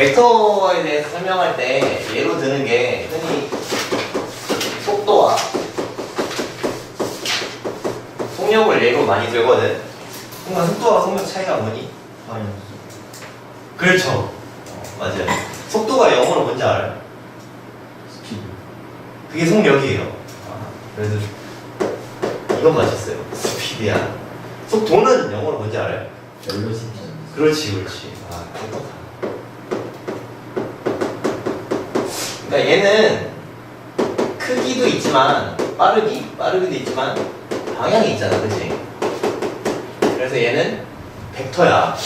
벡터에 대해서 설명할 때 예로 드는 게 흔히 속도와 속력을 예로 많이 들거든. 뭔가 속도와 속력 차이가 뭐니? 그렇죠. 어, 맞아요. 속도가 영어로 뭔지 알아요? 스피드 그게 속력이에요. 아, 그래서 이건 맞췄어요. 스피드야. 속도는 영어로 뭔지 알아요? 벨로시티 그렇지, 그렇지. 아, 똑똑하 그러니까 얘는 크기도 있지만 빠르기, 빠르기도 있지만 방향이 있잖아, 그렇지? 그래서 얘는 벡터야.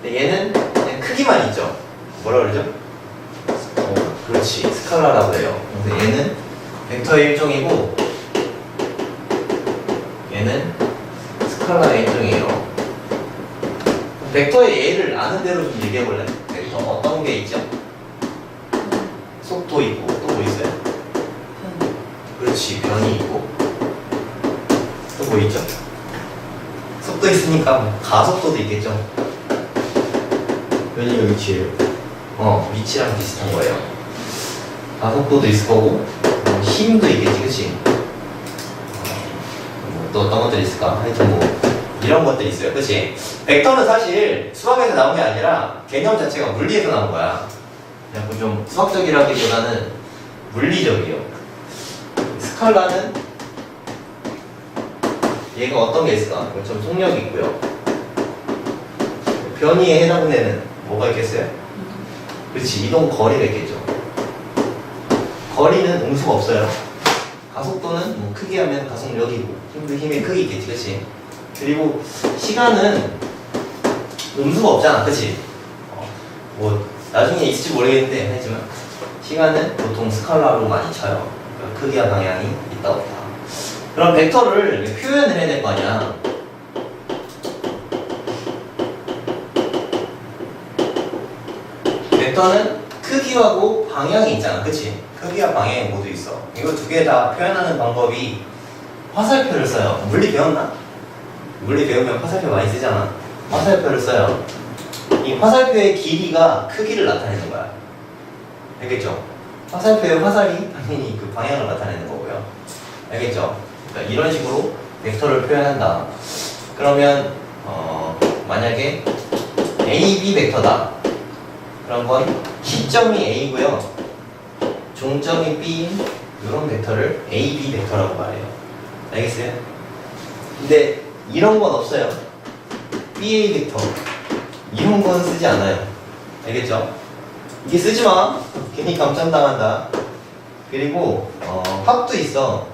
근데 얘는 그냥 크기만 있죠. 뭐라 그러죠? 어, 그렇지, 스칼라라고 해요. 그래서 얘는 벡터의 일종이고 얘는 스칼라의 일종이에요. 벡터의 예를 아는 대로 좀 얘기해 볼래? 벡터 어떤 게 있죠? 속도 있고 또 뭐 있어요? 그렇지 변이 있고 또 뭐 있죠? 속도 있으니까 뭐 가속도도 있겠죠? 변이가 위치예요 어 위치랑 비슷한 거예요. 가속도도 있을 거고 뭐 힘도 있겠지, 그렇지? 또 어떤 것들이 있을까? 하여튼 뭐 이런 것들이 있어요, 그렇지? 벡터는 사실 수학에서 나온 게 아니라 개념 자체가 물리에서 나온 거야. 그냥 뭐좀 수학적이라기보다는 물리적이요. 스칼라는 얘가 어떤 게 있을까? 뭐좀 속력이 있고요. 변이에 해당되는 뭐가 있겠어요? 그렇지 이동 거리가 있겠죠. 거리는 음수가 없어요. 가속도는 뭐 크게 하면 가속력이고 힘도 힘의 크기 있겠지, 그렇지? 그리고 시간은 음수가 없잖아, 그렇지? 어, 뭐 나중에 있을지 모르겠는데 하지만 시간은 보통 스칼라로 많이 쳐요. 그러니까 크기와 방향이 있다 없다. 그럼 벡터를 표현을 해야 될 거 아니야. 벡터는 크기하고 방향이 있잖아, 그치? 크기와 방향이 모두 있어. 이거 두 개 다 표현하는 방법이 화살표를 써요. 물리 배웠나? 물리 배우면 화살표 많이 쓰잖아. 화살표를 써요. 이 화살표의 길이가 크기를 나타내는 거야. 알겠죠? 화살표의 화살이 당연히 그 방향을 나타내는 거고요. 알겠죠? 그러니까 이런 식으로 벡터를 표현한다. 그러면 어, 만약에 A, B 벡터다. 그런 건 시점이 A고요. 종점이 B인 이런 벡터를 A, B 벡터라고 말해요. 알겠어요? 근데 이런 건 없어요. BA 벡터. 이런 건 쓰지 않아요. 알겠죠? 이게 쓰지 마. 괜히 감점당한다. 그리고 어, 합도 있어.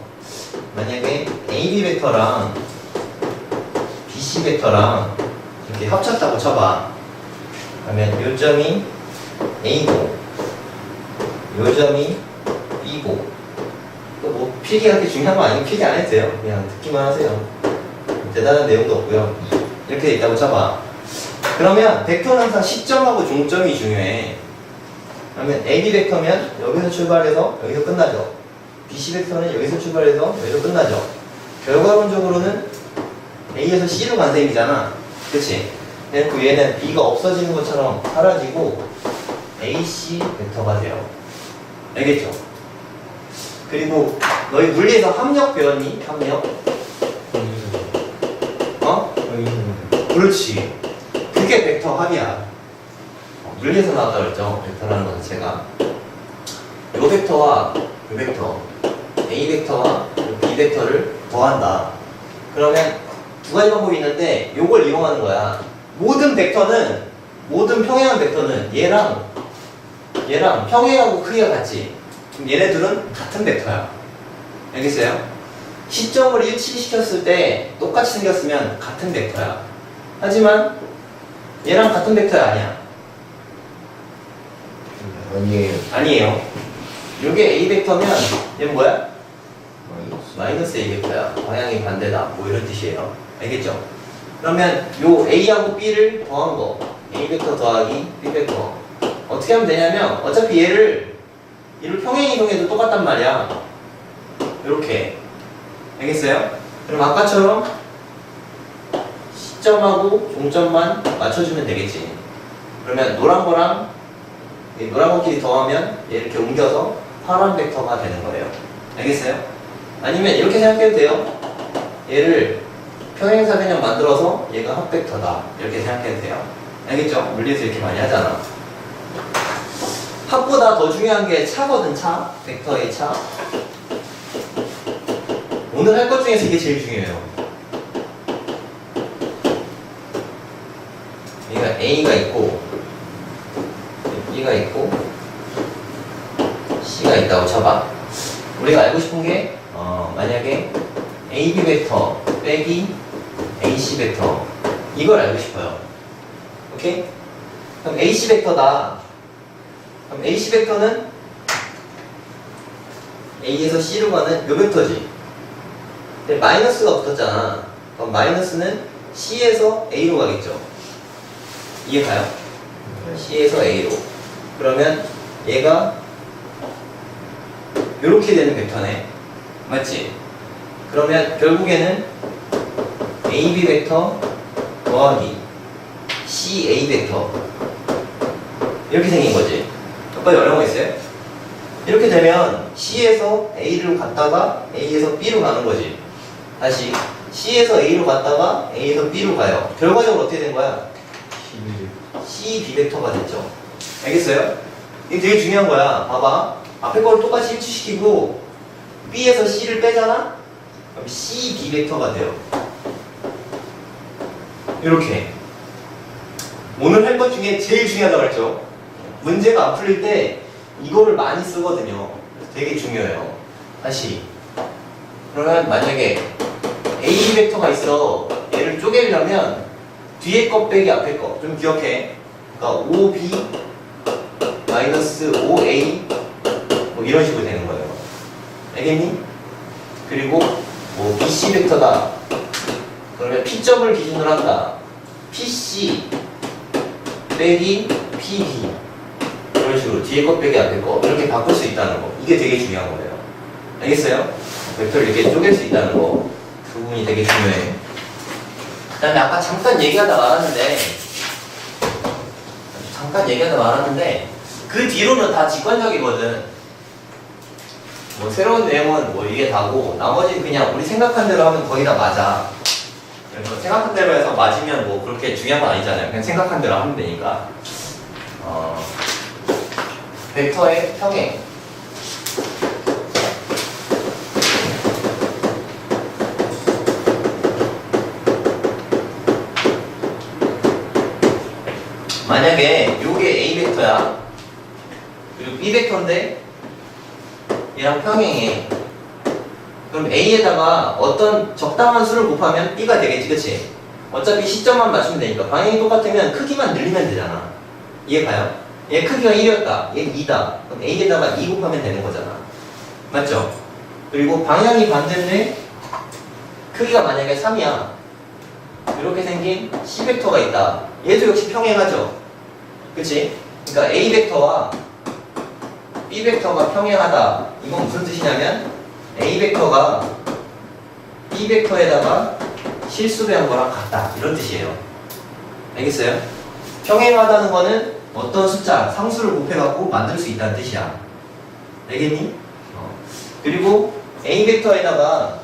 만약에 AB 벡터랑 BC 벡터랑 이렇게 합쳤다고 쳐봐. 그러면 요점이 A고 요점이 B고 또 뭐 필기가 그렇게 중요한 거 아니면 필기 안 해도 돼요 그냥 듣기만 하세요 대단한 내용도 없고요 이렇게 돼 있다고 쳐봐 그러면 벡터는 항상 시점하고 종점이 중요해 그러면 AB 벡터면 여기서 출발해서 여기서 끝나죠 BC 벡터는 여기서 출발해서 여기서 끝나죠 결과론적으로는 A에서 C로 간 셈이잖아 그치? 그 얘는 B가 없어지는 것처럼 사라지고 AC 벡터가 돼요. 알겠죠? 그리고 너희 물리에서 합력 배웠니? 합력? 어? 그렇지. 그게 벡터 합이야. 어, 물리에서 나왔다 그랬죠? 벡터라는 것 자체가. 요 벡터와 요 벡터, A 벡터와 요 B 벡터를 더한다. 그러면 두 가지 방법이 있는데 요걸 이용하는 거야. 모든 벡터는 모든 평행한 벡터는 얘랑 얘랑 평행하고 크기가 같지. 그럼 얘네 둘은 같은 벡터야. 알겠어요? 시점을 일치시켰을 때 똑같이 생겼으면 같은 벡터야. 하지만 얘랑 같은 벡터야 아니야. 아니에요 아니에요. 요게 A 벡터면 얘는 뭐야? 마이너스 마이너스 A 벡터야. 방향이 반대다. 뭐 이런 뜻이에요. 알겠죠? 그러면 요 A하고 B를 더한 거. A 벡터 더하기 B 벡터. 어떻게 하면 되냐면 어차피 얘를 얘를 평행 이동해도 똑같단 말이야. 이렇게. 알겠어요? 그럼 아까처럼 시점하고 종점만 맞춰주면 되겠지. 그러면 노란 거랑 이 노란 것끼리 더하면 얘 이렇게 옮겨서 파란 벡터가 되는 거예요. 알겠어요? 아니면 이렇게 생각해도 돼요. 얘를 평행사 그냥 만들어서 얘가 합벡터다. 이렇게 생각해도 돼요. 알겠죠? 물리에서 이렇게 많이 하잖아. 합보다 더 중요한 게 차거든, 차. 벡터의 차. 오늘 할 것 중에서 이게 제일 중요해요. 얘가 A가 있고, B가 있고, C가 있다고 쳐봐. 우리가 알고 싶은 게, 어, 만약에 AB 벡터 빼기 AC 벡터. 이걸 알고 싶어요. 오케이? 그럼 AC 벡터다. 그럼 AC 벡터는 A에서 C로 가는 요 벡터지. 근데 마이너스가 붙었잖아. 그럼 마이너스는 C에서 A로 가겠죠. 이해 가요? C에서 A로. 그러면 얘가 이렇게 되는 벡터네. 맞지? 그러면 결국에는 AB 벡터 더하기 CA 벡터 이렇게 생긴 거지. 오빠 어려운 거 있어요? 이렇게 되면 C에서 A로 갔다가 A에서 B로 가는 거지. 다시 C에서 A로 갔다가 A에서 B로 가요. 결과적으로 어떻게 된 거야? 11. C, B 벡터가 됐죠. 알겠어요? 이게 되게 중요한 거야. 봐봐. 앞에 거를 똑같이 일치시키고 B에서 C를 빼잖아? 그럼 C, B 벡터가 돼요. 이렇게. 오늘 할 것 중에 제일 중요하다고 했죠. 문제가 안 풀릴 때 이거를 많이 쓰거든요. 되게 중요해요. 다시. 그러면 만약에 A 벡터가 있어. 얘를 쪼개려면 뒤에 거 빼기 앞에 거. 좀 기억해. 그러니까 5B 마이너스 5A 뭐 이런 식으로 되는 거예요. 알겠니? 그리고 뭐 BC 벡터다. 그러면 P점을 기준으로 한다. PC 빼기 PB 이런 식으로 뒤에 거 빼기 앞에 거 이렇게 바꿀 수 있다는 거. 이게 되게 중요한 거예요. 알겠어요? 벡터를 이렇게 쪼갤 수 있다는 거. 그 부분이 되게 중요해. 그 다음에 아까 잠깐 얘기하다 말았는데 잠깐 얘기하다 말았는데 그 뒤로는 다 직관적이거든. 뭐 새로운 내용은 뭐 이게 다고 나머지는 그냥 우리 생각한 대로 하면 거의 다 맞아. 그래서 생각한 대로 해서 맞으면 뭐 그렇게 중요한 건 아니잖아요. 그냥 생각한 대로 하면 되니까. 어, 벡터의 평행 만약에 요게 A 벡터야. 그리고 B 벡터인데 얘랑 평행해 그럼 A에다가 어떤 적당한 수를 곱하면 B가 되겠지 그치? 어차피 시점만 맞추면 되니까 방향이 똑같으면 크기만 늘리면 되잖아. 이해 가요? 얘 크기가 1이었다. 얘 2다. 그럼 A에다가 2 곱하면 되는 거잖아. 맞죠? 그리고 방향이 반대인데 크기가 만약에 3이야. 이렇게 생긴 C 벡터가 있다. 얘도 역시 평행하죠 그치? 그러니까 A 벡터와 B 벡터가 평행하다. 이건 무슨 뜻이냐면 A 벡터가 B 벡터에다가 실수배한 거랑 같다. 이런 뜻이에요. 알겠어요? 평행하다는 거는 어떤 숫자, 상수를 곱해갖고 만들 수 있다는 뜻이야. 알겠니? 어. 그리고 A 벡터에다가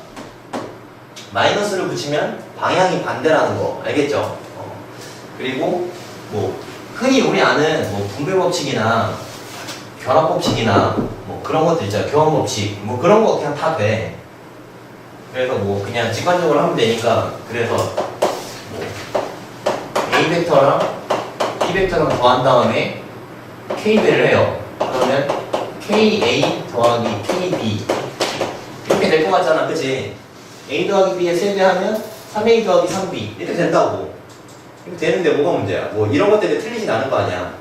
마이너스를 붙이면 방향이 반대라는 거. 알겠죠? 어. 그리고 뭐 흔히 우리 아는 뭐 분배 법칙이나 결합 법칙이나 뭐 그런 것들 있잖아요. 교환 법칙 뭐 그런 거 그냥 다 돼. 그래서 뭐 그냥 직관적으로 하면 되니까 그래서 뭐 A 벡터랑 B 벡터랑 더한 다음에 K배를 해요. 그러면 KA 더하기 KB 이렇게 될 것 같잖아, 그치? A 더하기 B에 세배하면 3A 더하기 3B 이렇게 된다고. 되는데 뭐가 문제야? 뭐 이런 것 때문에 틀리진 않은 거 아니야.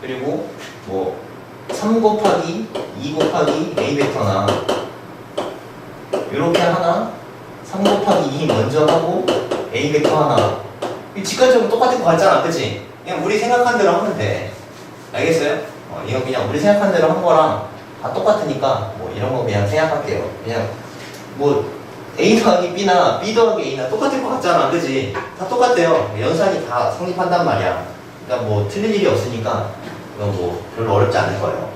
그리고 뭐 3 곱하기 2 곱하기 A 벡터나 이렇게 하나 3 곱하기 2 먼저 하고 A 벡터 하나 이 직관적으로 똑같은 거 같잖아 그치? 그냥 우리 생각한 대로 하면 돼 알겠어요? 어, 이거 그냥 우리 생각한 대로 한 거랑 다 똑같으니까 뭐 이런 거 그냥 생각할게요 그냥 뭐 A 더하기 B나 B 더하기 A나 똑같을 것 같잖아 그치? 다 똑같대요 연산이 다 성립한단 말이야 그러니까 뭐 틀릴 일이 없으니까 이건 뭐 별로 어렵지 않을 거예요.